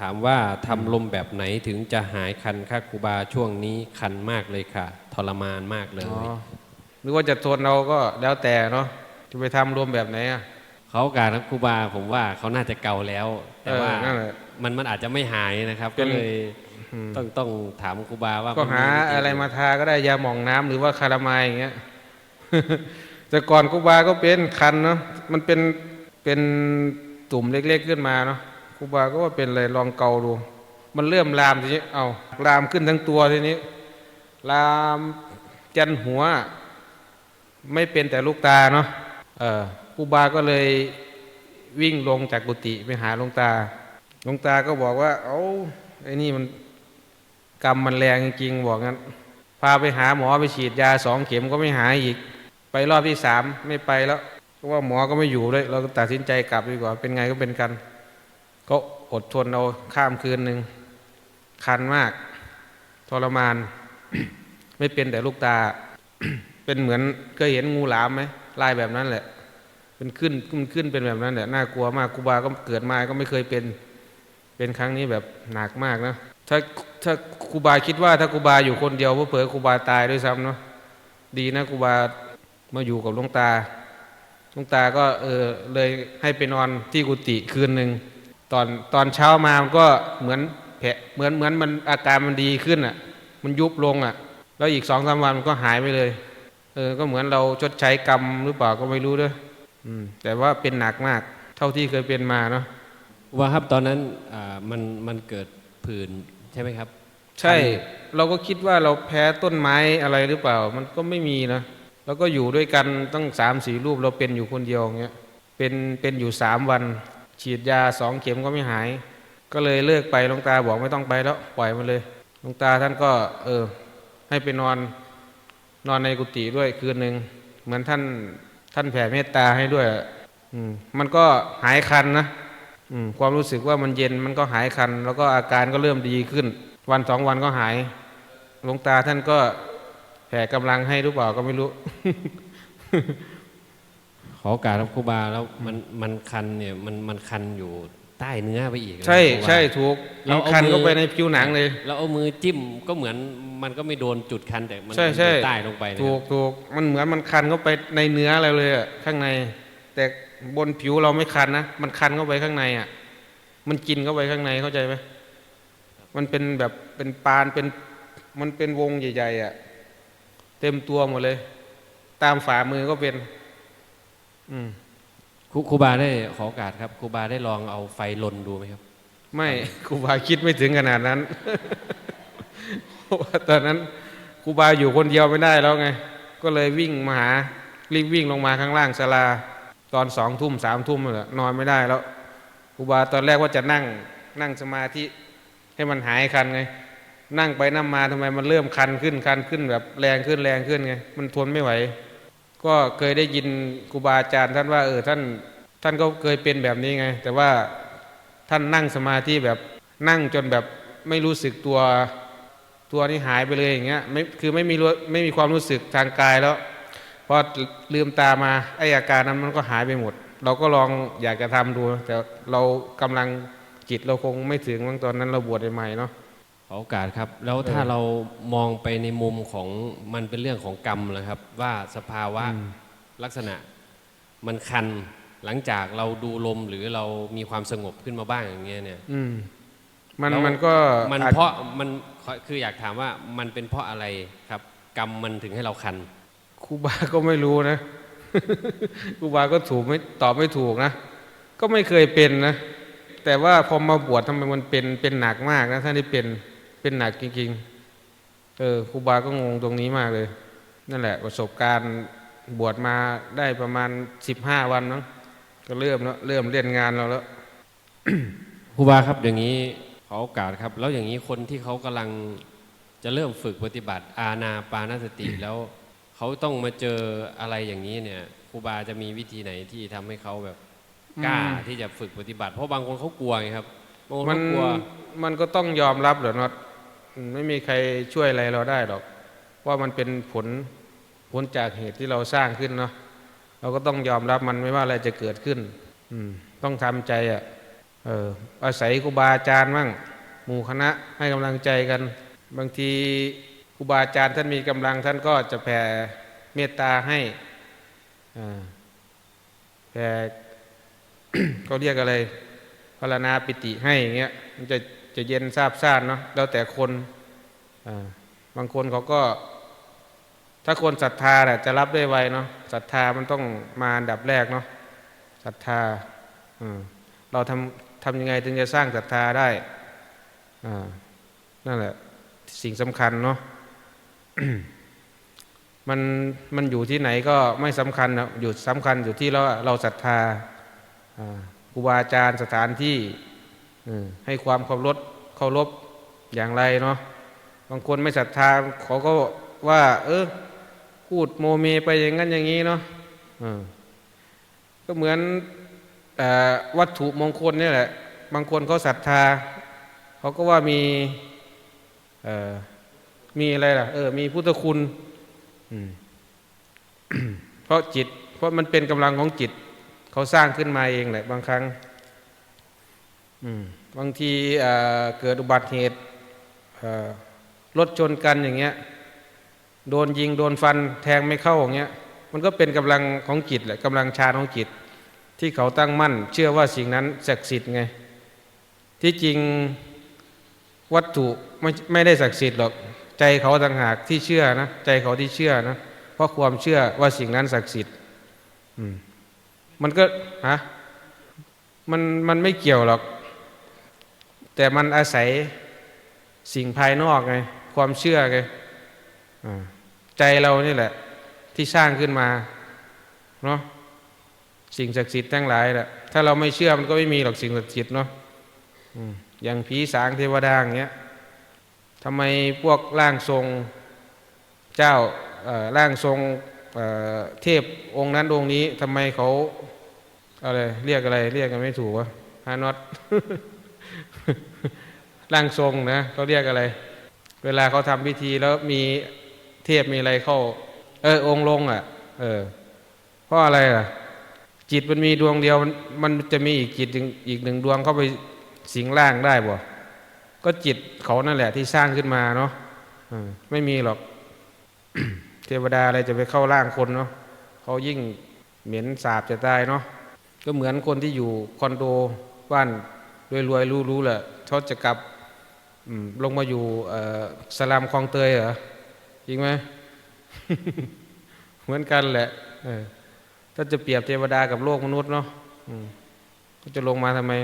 ถามว่าทำลมแบบไหนถึงจะหายคันค่ะครูบาช่วงนี้คันมากเลยค่ะ ทรมานมากเลยอ๋อหรือว่าจะทนเราก็แล้วแต่เนาะจะไปทำรวมแบบไหนอะเขาการครับครูบาผมว่าเขาน่าจะเก่าแล้ว แต่ว่าเออนั่นแหละมันมันอาจจะไม่หายนะครับเป็ก็นเลยอืมต้องต้องถามครูบาว่าก็นหาวิธีอะไรมาทาก็ได้ยาหมองน้ำหรือว่าคารามายอย่างเงี้ยแต่ก่อนกูบาก็เป็นคันเนาะมันเป็นเป็นตุ่มเล็ก ๆขึ้นมาเนาะ กูบาก็ว่าเป็นอะไรลองเกาดูมันเริ่มลามทีนี้เอาลามขึ้นทั้งตัวทีนี้ ลามจันหัว ไม่เป็นแต่ลูกตาเนาะเออกูบาก็เลยวิ่งลงจากกุฏิไปหาหลวงตาหลวงตาก็บอกว่าเอาไอ้นี่มันกรรมมันแรงจริงๆบอกงั้น พาไปหาหมอไปฉีดยาสองเข็มก็ไม่หายอีก ไปรอบที่สามไม่ไปแล้วเพราะว่าหมอก็ไม่อยู่เลยเราก็ตัดสินใจกลับดีกว่า เป็นไงก็เป็นกัน ก็อดทนเอาข้ามคืนหนึ่งคันมาก ทรมาน ไม่เป็นแต่ลูกตา เป็นเหมือนเคยเห็นงูหลามไหมลายแบบนั้นแหละ เป็นขึ้นขึ้นขึ้นเป็นแบบนั้นแหละน่ากลัวมากครูบาก็เกิดมาก็ไม่เคยเป็นเป็นครั้งนี้แบบหนักมากนะถ้าถ้าครูบาคิดว่าถ้าครูบาอยู่คนเดียวเผื่อครูบาตายด้วยซ้ำเนาะดีนะครูบามาอยู่กับลวงตาลวงตาก็เออเลยให้ไปนอนที่กุฏิคืนหนึ่ง ตอนตอนเช้ามามันก็เหมือนแผลเหมือนเหมือนมันอาการมันดีขึ้นอะ มันยุบลงอะ แล้วอีกสองสามวันมันก็หายไปเลย เออ ก็เหมือนเราชดใช้กรรมหรือเปล่าก็ไม่รู้เด้ออืม แต่ว่าเป็นหนักมาก เท่าที่เคยเป็นมาเนาะว่าครับตอนนั้นอ่ามันมันเกิดผื่นใช่ไหมครับ ใช่ เราก็คิดว่าเราแพ้ต้นไม้อะไรหรือเปล่า มันก็ไม่มีนะแล้วก็อยู่ด้วยกันตั้งสามสี่รูปเราเป็นอยู่คนเดียวอย่างเงี้ยเป็นเป็นอยู่สามวัน ฉีดยาสองเข็มก็ไม่หาย ก็เลยเลิกไปหลวงตาบอกไม่ต้องไปแล้วปล่อยมันเลยหลวงตาท่านก็เออให้ไปนอนนอนในกุฏิด้วยคืนหนึ่งเหมือนท่านท่านแผ่เมตตาให้ด้วย อืมมันก็หายคันนะอืมความรู้สึกว่ามันเย็นมันก็หายคัน แล้วก็อาการก็เริ่มดีขึ้น วันสองวันก็หายหลวงตาท่านก็แผ่กำลังให้หรือเปล่าก็ไม่รู้ ขอโอกาสครับครูบาแล้วมันมันคันเนี่ยมันมันคันอยู่ใต้เนื้อไปอีกนะใช่ครูบา ใช่ถูกเรามันเอาคันมือ เข้าไปในผิวหนังเลย เราเอามือจิ้มก็เหมือนมันก็ไม่โดนจุดคันแต่มันใช่ใช่อยู่ใต้ลงไปนะถูคกรับถูกมันเหมือนมันคันเข้าไปในเนื้ออะไรเลยอะข้างใน แต่บนผิวเราไม่คันนะมันคันเข้าไปข้างในอะมันกินเข้าไปข้างในเข้าใจไหมมันเป็นแบบเป็นปานเป็นมันเป็นวงใหญ่ๆอะเต็มตัวหมดเลย ตามฝ่ามือก็เป็นอืม ครูครูบาได้ขอโอกาสครับครูบาได้ลองเอาไฟลนดูไหมครับ ไม่ครูบาคิดไม่ถึงขนาดนั้นเพราะว่าตอนนั้นครูบาอยู่คนเดียวไม่ได้แล้วไง ก็เลยวิ่งมาหารีบวิ่งลงมาข้างล่างศาลา ตอนสองทุ่มสามทุ่มเลยนอนไม่ได้แล้วครูบาตอนแรกว่าจะนั่งนั่งสมาธิให้มันหายคันไง นั่งไปนั่งมาทำไมมันเริ่มคันขึ้นคันขึ้นแบบแรงขึ้นแรงขึ้นไง มันทนไม่ไหว ก็เคยได้ยินครูบาอาจารย์ ท่านว่าเออท่านท่านก็เคยเป็นแบบนี้ไง แต่ว่าท่านนั่งสมาธิแบบนั่งจนแบบไม่รู้สึกตัวตัวนี้หายไปเลยอย่างเงี้ยไม่คือไม่มีรู้ไม่มีความรู้สึกทางกายแล้วพอลืมตามาไออาการนั้นมันก็หายไปหมด เราก็ลองอยากจะทำดู แต่เรากำลังจิตเราคงไม่ถึงบางตอนนั้นเราบวชใหม่ๆเนาะ ขอโอกาสครับ แล้วถ้าเรามองไปในมุมของมันเป็นเรื่องของกรรมนะครับ ว่าสภาวะลักษณะมันคันหลังจากเราดูลมหรือเรามีความสงบขึ้นมาบ้างอย่างเงี้ยเนี่ยอืมมันแล้วมันก็มันอาจเพราะมันคืออยากถามว่ามันเป็นเพราะอะไรครับ กรรมมันถึงให้เราคันครูบาก็ไม่รู้นะครูบาก็ถูกไม่ตอบไม่ถูกนะก็ไม่เคยเป็นนะแต่ว่าพอมาบวชทำไมมันเป็นเป็นหนักมากนะท่านที่เป็น เป็นหนักจริงๆ เออครูบาก็งงตรงนี้มากเลย นั่นแหละประสบการณ์บวชมาได้ประมาณสิบห้าวันมั้งก็เริ่มแล้วเริ่มเล่นงานเราแล้วครูบาครับอย่างนี้ขอโอกาสครับ แล้วอย่างนี้คนที่เขากำลังจะเริ่มฝึกปฏิบัติ อาณาปานสติแล้วเขาต้องมาเจออะไรอย่างนี้เนี่ยครูบาจะมีวิธีไหนที่ทำให้เขาแบบกล้าที่จะฝึกปฏิบัติ เพราะบางคนเขากลัวไงครับบางคนมันเขากลัวมันก็ต้องยอมรับเหรอน็อตอืม ไม่มีใครช่วยอะไรเราได้หรอก ว่ามันเป็นผลผลจากเหตุที่เราสร้างขึ้นเนาะเราก็ต้องยอมรับมันไม่ว่าอะไรจะเกิดขึ้น อืม ต้องทำใจอะ่ะเอออาศัยครูบาอาจารย์มั่งหมู่คณะให้กำลังใจกัน บางทีครูบาอาจารย์ท่านมีกำลังท่านก็จะแผ่เมตตาให้แผ่เขาเรียกอะไรพารณาปิติให้อย่างเงี้ยมันจะ จะเย็นซาบซ่านเนาะแล้วแต่คนบางคนเขาก็ ถ้าคนศรัทธาแหละจะรับได้ไวเนาะศรัทธามันต้องมาอันดับแรกเนาะศรัทธาเราทำทำยังไงถึงจะสร้างศรัทธาได้นั่นแหละ สิ่งสำคัญเนาะมันมันอยู่ที่ไหนก็ไม่สำคัญนะอยู่สำคัญอยู่ที่เราเราศรัทธาครูบาอาจารย์สถานที่ ให้ความเคารพเคารพอย่างไรเนาะบางคนไม่ศรัทธาเขาก็ว่า เออพูดโมเมไปอย่างนั้นอย่างนี้เนาะอ่าก็เหมือนเออวัตถุมงคลนี่แหละ บางคนเขาศรัทธา เขาก็ว่ามีเอ่อมีอะไรล่ะ เออ มีพุทธคุณอืมเพราะจิต เพราะมันเป็นกำลังของจิต เขาสร้างขึ้นมาเองแหละ บางครั้งอืม บางทีเกิดอุบัติเหตุรถชนกันอย่างเงี้ย โดนยิงโดนฟันแทงไม่เข้าอย่างเงี้ย มันก็เป็นกำลังของจิตแหละกำลังชาของจิต ที่เขาตั้งมั่น เชื่อว่าสิ่งนั้นศักดิ์สิทธิ์ไง ที่จริงวัตถุไม่ไม่ได้ศักดิ์สิทธิ์หรอกใจเขาต่างหากที่เชื่อนะใจเขาที่เชื่อนะเพราะความเชื่อว่าสิ่งนั้นศักดิ์สิทธิ์มันก็ฮะมันมันไม่เกี่ยวหรอก แต่มันอาศัยสิ่งภายนอกไงความเชื่อไงอใจเรานี่แหละ ที่สร้างขึ้นมาเนาะสิ่งศักดิ์สิทธิ์ทั้งหลายแหละถ้าเราไม่เชื่อมันก็ไม่มีหรอกสิ่งศักดิ์สิทธิ์เนาะอย่างผีสางเทวดาอย่างเงี้ยทำไมพวกร่างทรงเจ้าร่างทรงเเทพองค์นั้นองค์นี้ทำไมเขาอะไรเรียกอะไร เรียกกันไม่ถูกวะฮานอต ร่างทรงนะเขาเรียกอะไร เวลาเขาทำพิธีแล้วมีเทพมีอะไรเข้า เออ องค์ลงอะ เออ เพราะอะไรอะ จิตมันมีดวงเดียวมันมันจะมีอีกจิตอีกหนึ่งดวงเข้าไปสิงร่างได้บ่ก็จิตเขานั่นแหละที่สร้างขึ้นมาเนาะอ่าไม่มีหรอก เทวดาอะไรจะไปเข้าร่างคนเนาะเขายิ่งเหม็นสาบจะตายเนาะก็เหมือนคนที่อยู่คอนโดบ้าน รวยๆรู้ๆแหละเขาจะกลับลงมาอยู่สลามคลองเตยเหรอจริงไหมเหมือนกันแหละถ้าจะเปรียบเทวดากับโลกมนุษย์เนาะก็จะลงมาทำไม